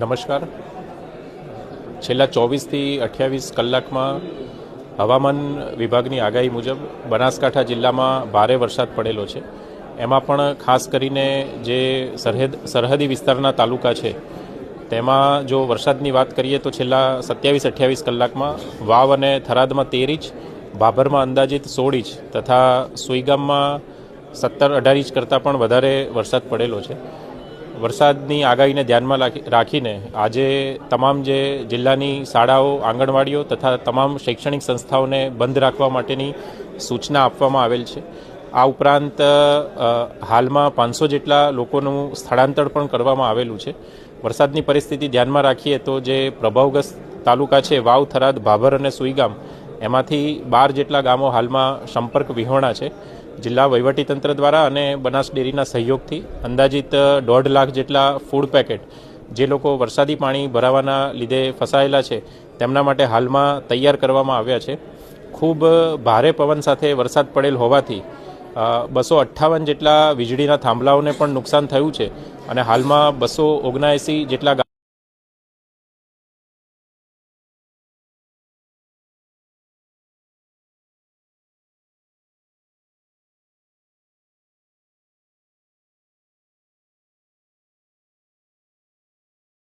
નમસ્કાર. છેલ્લા ચોવીસથી અઠ્યાવીસ કલાકમાં હવામાન વિભાગની આગાહી મુજબ બનાસકાંઠા જિલ્લામાં ભારે વરસાદ પડેલો છે. એમાં પણ ખાસ કરીને જે સરહદ, સરહદી વિસ્તારના તાલુકા છે, તેમાં જો વરસાદની વાત કરીએ તો છેલ્લા સત્યાવીસ, અઠ્યાવીસ કલાકમાં વાવ અને થરાદમાં તેર ઇંચ ભાભરમાં અંદાજિત સોળ ઇંચ તથા સુઈગામમાં સત્તર અઢાર ઇંચ કરતાં પણ વધારે વરસાદ પડેલો છે. વરસાદની આગાહીને ધ્યાનમાં રાખી- રાખીને આજે તમામ જે જિલ્લાની શાળાઓ, આંગણવાડીઓ તથા તમામ શૈક્ષણિક સંસ્થાઓને બંધ રાખવા માટેની સૂચના આપવામાં આવેલ છે. આ ઉપરાંત હાલમાં પાંચસો જેટલા લોકોનું સ્થળાંતર પણ કરવામાં આવેલું છે. વરસાદની પરિસ્થિતિ ધ્યાનમાં રાખીએ તો જે પ્રભાવગ્રસ્ત તાલુકા છે, વાવ, થરાદ, ભાભર અને સુઈગામ એમાંથી બાર જેટલા ગામો હાલમાં સંપર્ક વિહોણા છે. જિલ્લા વહીવટીતંત્ર દ્વારા અને બનાસ ડેરીના સહયોગથી અંદાજિત દોઢ લાખ જેટલા ફૂડ પેકેટ જે લોકો વરસાદી પાણી ભરાવાના લીધે ફસાયેલા છે, તેમના માટે હાલમાં તૈયાર કરવામાં આવ્યા છે. ખૂબ ભારે પવન સાથે વરસાદ પડેલ હોવાથી બસો અઠ્ઠાવન જેટલા વીજળીના થાંભલાઓને પણ નુકસાન થયું છે અને હાલમાં બસો ઓગણએંસી જેટલા